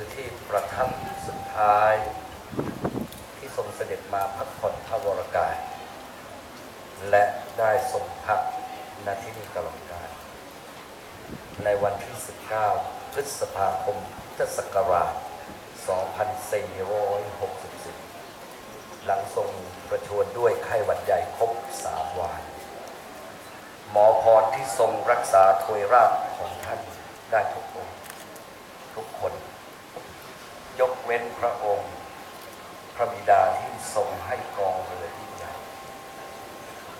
คือที่ประทับสุดท้าย ที่ทรงเสด็จมาพักผ่อนพระวรกาย และได้ทรงพักณที่นี่ตลอดกาลในวันที่ 19 พฤษภาคมพุทธศักราช 2460หลังทรงประชวรด้วยไข้หวัดใหญ่ครบสามวัน หมอพรที่ทรงรักษาถวยราชของท่านได้ทุกองทุกคน เว้นพระองค์ พระบิดาที่ทรงให้กองเรือที่ใหญ่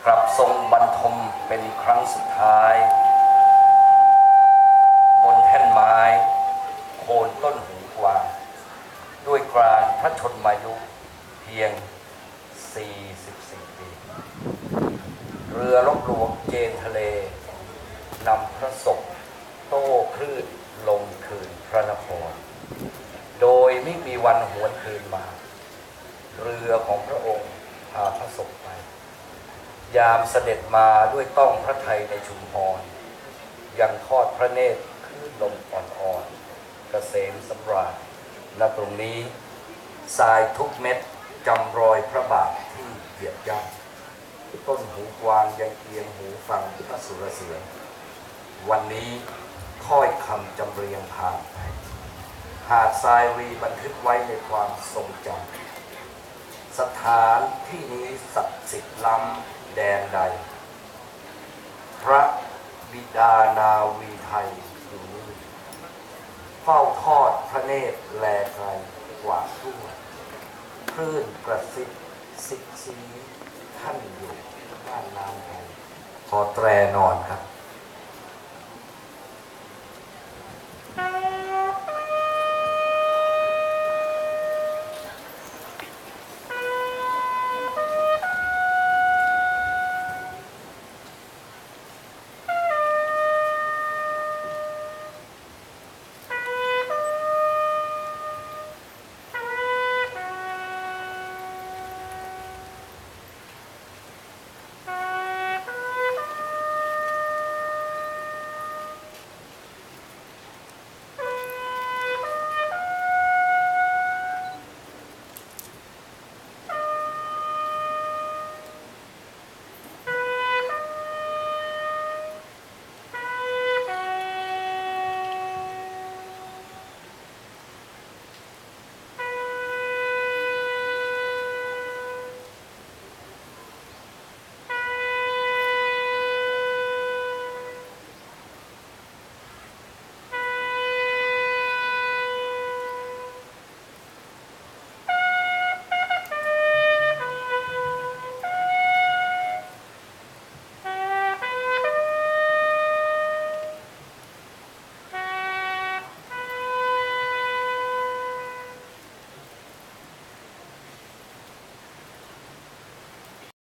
กลับทรงบรรทมเป็นครั้งสุดท้าย บนแท่นไม้ โคนต้นหูกวาง ด้วยกรานพระชนมายุเพียง 44 ปี เรือลบหลวงเจนทะเลนำพระศพโต้คลื่นลงคืนพระนคร ไม่มีวันหวนคืนมา เรือของพระองค์พาพระศพไป ยามเสด็จมาด้วยต้องพระไทยในชุมพร ยังทอดพระเนตรคลื่นลมอ่อนๆกเกษมสำราญณตรงนี้ทรายทุกเม็ดจำรอยพระบาทที่เหยียบย่ำต้นหูกวางยังเอียงหูฟังพระสุรเสียง วันนี้ค่อยคำจำเรียงผ่าน หาดทรายรีบันทึกไว้ในความทรงจำสถานที่นี้ศักดิ์สิทธิ์ล้ำแดนใด พระบิดานาวีไทยอยู่นี่เฝ้าทอดพระเนตรแลไกลกว่าทั่วคลื่นกระซิบสิกซีท่านอยู่บ้านน้ำไทยพอแตรนอนครับ